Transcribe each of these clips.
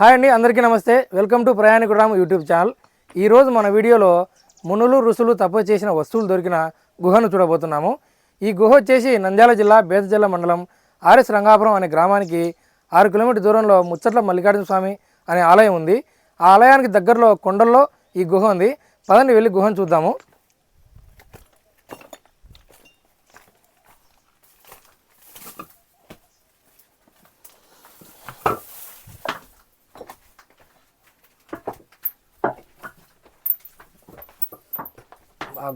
Hi అండి అందరికీ నమస్తే. Welcome to Prayanikuram YouTube channel. ఈరోజు మన వీడియోలో మునులు రుసులు తప్ప చేసిన వస్తువులు దొరికిన గుహను చూడబోతున్నాము. ఈ గుహ వచ్చేసి నంద్యాల జిల్లా బేతజల్ల మండలం ఆర్ఎస్ రంగాపురం అనే గ్రామానికి ఆరు కిలోమీటర్ దూరంలో ముచ్చట్ల మల్లికార్జున స్వామి అనే ఆలయం ఉంది. ఆ ఆలయానికి దగ్గరలో కొండల్లో ఈ గుహ ఉంది. పదండి వెళ్ళి గుహను చూద్దాము.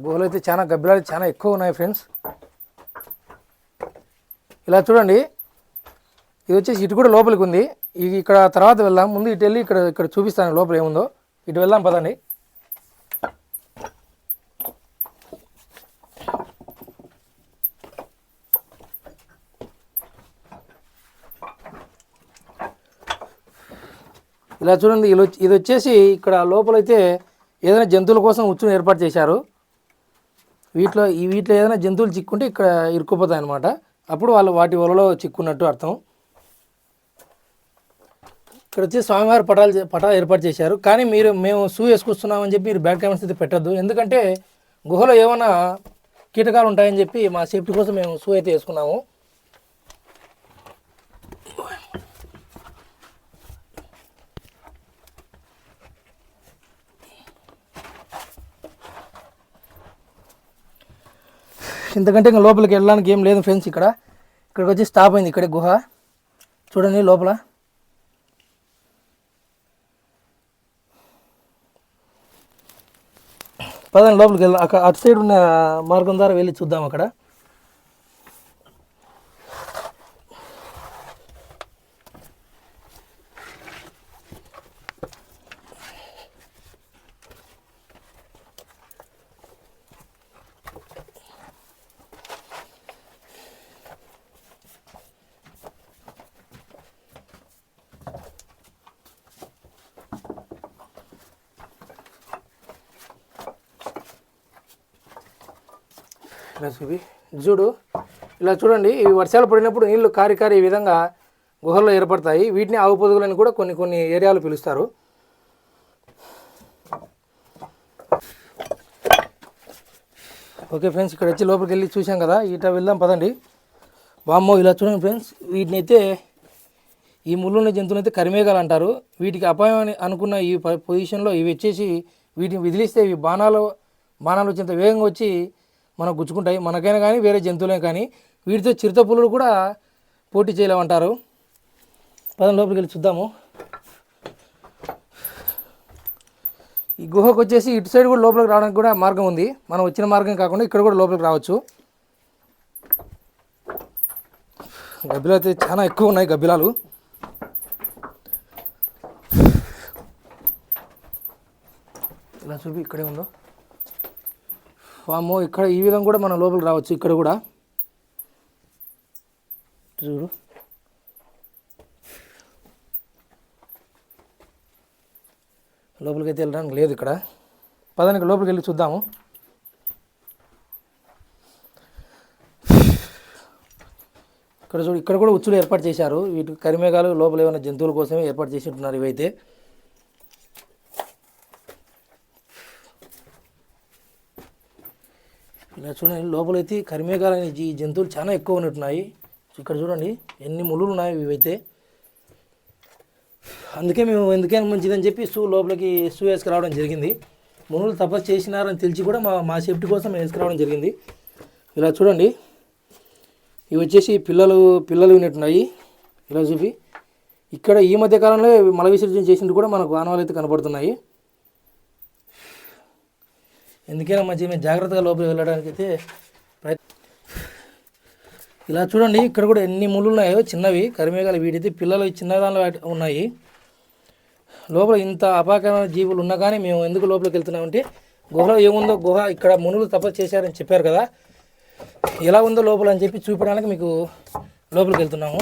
గుహలు అయితే చాలా గబ్బిలాలు చాలా ఎక్కువ ఉన్నాయి ఫ్రెండ్స్ ఇలా చూడండి ఇది వచ్చేసి ఇటు కూడా లోపలికి ఉంది. ఇది ఇక్కడ తర్వాత వెళ్దాం. ముందు ఇటు వెళ్ళి ఇక్కడ ఇక్కడ చూపిస్తాను లోపల ఏముందో. ఇటు వెళ్దాం పదండి. ఇలా చూడండి ఇది వచ్చేసి ఇక్కడ లోపలైతే ఏదైనా జంతువుల కోసం ఉచ్చును ఏర్పాటు చేశారు. వీటిలో ఈ వీటిలో ఏదైనా జంతువులు చిక్కుంటే ఇక్కడ ఇరుక్కుపోతాయి అనమాట అప్పుడు వాళ్ళు వాటి వలలో చిక్కున్నట్టు అర్థం. ఇక్కడ వచ్చి స్వామివారి పటాలు పటాలు ఏర్పాటు చేశారు. కానీ మీరు మేము షూ వేసుకొస్తున్నామని చెప్పి మీరు బ్యాక్ కెమెరాస్ అయితే పెట్టద్దు. ఎందుకంటే గుహలో ఏమైనా కీటకాలు ఉంటాయని చెప్పి మా సేఫ్టీ కోసం మేము షూ అయితే వేసుకున్నాము. ఇంతకంటే ఇంకా లోపలికి వెళ్ళడానికి ఏం లేదు ఫ్రెండ్స్ ఇక్కడ. ఇక్కడికి వచ్చి స్టాప్ అయింది ఇక్కడే గుహ. చూడండి లోపల. పదండి లోపలికి వెళ్ళాం అక్కడ అటు సైడ్ ఉన్న మార్గం ద్వారా వెళ్ళి చూద్దాం అక్కడ. ఇలా చూపి చూడు ఇలా చూడండి ఇవి వర్షాలు పడినప్పుడు నీళ్ళు కారి కారి ఈ విధంగా గుహల్లో ఏర్పడతాయి. వీటిని ఆవు పొదుగులని కూడా కొన్ని కొన్ని ఏరియాలు పిలుస్తారు. ఓకే ఫ్రెండ్స్ ఇక్కడ వచ్చి లోపలికి వెళ్ళి చూసాం కదా ఇట వెళ్దాం పదండి. వామ్మో ఇలా చూడండి ఫ్రెండ్స్ వీటిని అయితే ఈ ముళ్ళున్న జంతువులు అయితే కరిమేఘాలు అంటారు. వీటికి అపాయం అని అనుకున్న ఈ పొజిషన్లో ఇవి వచ్చేసి వీటిని విదిలిస్తే ఇవి బాణాలు బాణాలు వచ్చేంత వేగంగా వచ్చి మనం గుచ్చుకుంటాయి. మనకైనా కానీ వేరే జంతువులే కానీ వీటితో చిరుత పులులు కూడా పోటీ చేయలేమంటారు. పదం లోపలికి వెళ్ళి చూద్దాము. ఈ గుహకు వచ్చేసి ఇటు సైడ్ కూడా లోపలికి రావడానికి కూడా మార్గం ఉంది. మనం వచ్చిన మార్గం కాకుండా ఇక్కడ కూడా లోపలికి రావచ్చు. గబ్బిలాలు అయితే చాలా ఎక్కువ ఉన్నాయి గబ్బిలాలు. ఇలా చూపి ఇక్కడే ఉందో వామో ఇక్కడ ఈ విధంగా కూడా మనం లోపలికి రావచ్చు ఇక్కడ కూడా. చూడు. లోపలికి అయితే వెళ్ళడానికి లేదు ఇక్కడ. పదానికి లోపలికి వెళ్ళి చూద్దాము. ఇక్కడ చూడు ఇక్కడ కూడా ఉచ్చులు ఏర్పాటు చేశారు. వీటి కరిమేఘాలు లోపల ఏమైనా జంతువుల కోసమే ఏర్పాటు చేసి ఉంటున్నారు ఇవైతే. చూడండి లోపలైతే కరిమేఘాలు అనే ఈ జంతువులు చాలా ఎక్కువ ఉన్నట్టున్నాయి. ఇక్కడ చూడండి ఎన్ని ముళ్ళు ఉన్నాయి ఇవైతే. అందుకే మేము ఎందుకైనా మంచిదని చెప్పి సూ లోపలికి సూ వేసుకురావడం జరిగింది. మునులు తపస్సు చేసినారని తెలిసి కూడా మా మా సేఫ్టీ కోసం మేము వేసుకురావడం జరిగింది. ఇలా చూడండి ఇవి వచ్చేసి పిల్లలు పిల్లలు ఉన్నట్టున్నాయి. ఇలా చూపి. ఇక్కడ ఈ మధ్య కాలంలో మల విసర్జన చేసినట్టు కూడా మనకు ఆనవాళ్ళు అయితే కనపడుతున్నాయి. ఎందుకైనా మంచి మేము జాగ్రత్తగా లోపలికి వెళ్ళడానికి అయితే ఇలా చూడండి ఇక్కడ కూడా ఎన్ని ముళ్ళు ఉన్నాయో చిన్నవి కరిమేఘాలు వీడైతే పిల్లలు చిన్న దానిలో వాటి- ఉన్నాయి. లోపల ఇంత అపాకరమైన జీవులు ఉన్నా కానీ మేము ఎందుకు లోపలికి వెళ్తున్నామంటే గుహలో ఏముందో గుహ ఇక్కడ మునులు తపస్సు చేశారని చెప్పారు కదా. ఎలా ఉందో లోపల అని చెప్పి చూపడానికి మీకు లోపలికి వెళ్తున్నాము.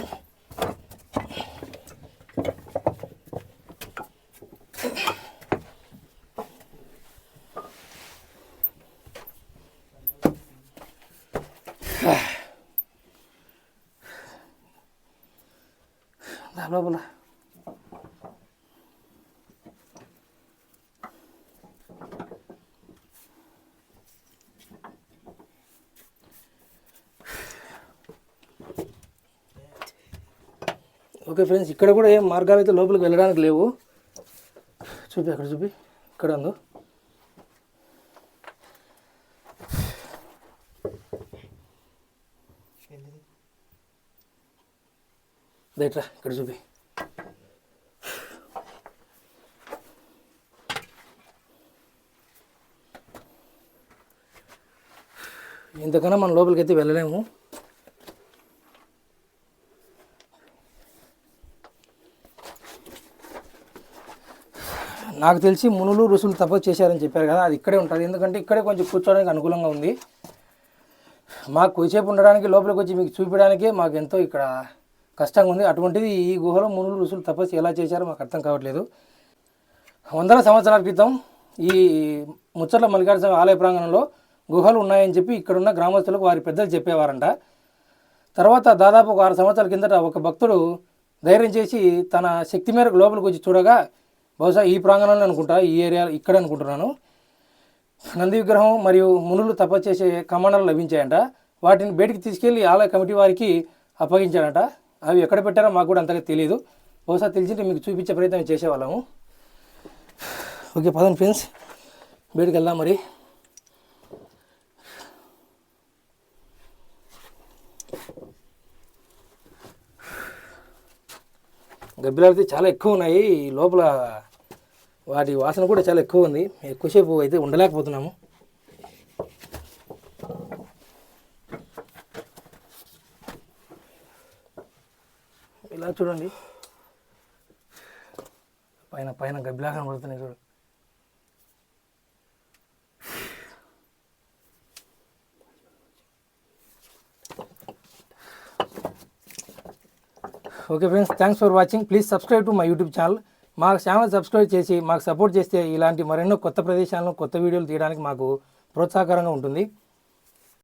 లోపల ఓకే ఫ్రెండ్స్ ఇక్కడ కూడా ఏం మార్గాలు అయితే లోపలికి వెళ్ళడానికి లేవు. చూపి అక్కడ చూపి. ఇక్కడ ఉందో. దేట్రా ఇక్కడ చూపి ఇంతకన్నా మనం లోపలికి అయితే వెళ్ళలేము నాకు తెలిసి మునులు ఋషులు తపస్సు చేశారని చెప్పారు కదా అది ఇక్కడే ఉంటుంది ఎందుకంటే ఇక్కడే కొంచెం కూర్చోడానికి అనుకూలంగా ఉంది మాకు కొద్దిసేపు ఉండడానికి లోపలికి వచ్చి మీకు చూపించడానికే మాకు ఎంతో ఇక్కడ కష్టంగా ఉంది అటువంటిది ఈ గుహలో మునులు ఋషులు తపస్సు ఎలా చేశారో మాకు అర్థం కావట్లేదు. వందల సంవత్సరాల క్రితం ఈ ముచ్చట్ల మల్లికార్జున ఆలయ ప్రాంగణంలో గుహలు ఉన్నాయని చెప్పి ఇక్కడున్న గ్రామస్తులకు వారి పెద్దలు చెప్పేవారంట. తర్వాత దాదాపు ఒక ఆరు సంవత్సరాల కిందట ఒక భక్తుడు ధైర్యం చేసి తన శక్తి మేరకు లోపలికి వచ్చి చూడగా బహుశా ఈ ప్రాంగణంలో అనుకుంటా ఈ ఏరియా ఇక్కడ అనుకుంటున్నాను. నంది విగ్రహం మరియు మునులు తపస్సు చేసే కమాండాలు లభించాయంట. వాటిని బయటికి తీసుకెళ్ళి ఆలయ కమిటీ వారికి అప్పగించాడంట. అవి ఎక్కడ పెట్టారో మాకు కూడా అంతగా తెలియదు బహుశా తెలిసింటే మీకు చూపించే ప్రయత్నం చేసేవాళ్ళము. ఓకే పదండి ఫ్రెండ్స్. బయటికి వెళ్దాం మరి. గబ్బిలాలు అయితే చాలా ఎక్కువ ఉన్నాయి. లోపల వాటి వాసన కూడా చాలా ఎక్కువ ఉంది. ఎక్కువసేపు అయితే ఉండలేకపోతున్నాము. ఇలా చూడండి. పైన పైన గబ్బిలా కనబడుతున్నాయి చూడు. Okay friends thanks for watching please subscribe to my YouTube channel మా ఛానల్ సబ్స్క్రైబ్ చేసి మాకు సపోర్ట్ చేస్తే ఇలాంటి మరెన్నో కొత్త ప్రదేశాలను కొత్త వీడియోలు తీయడానికి మాకు ప్రోత్సాహకరంగా ఉంటుంది.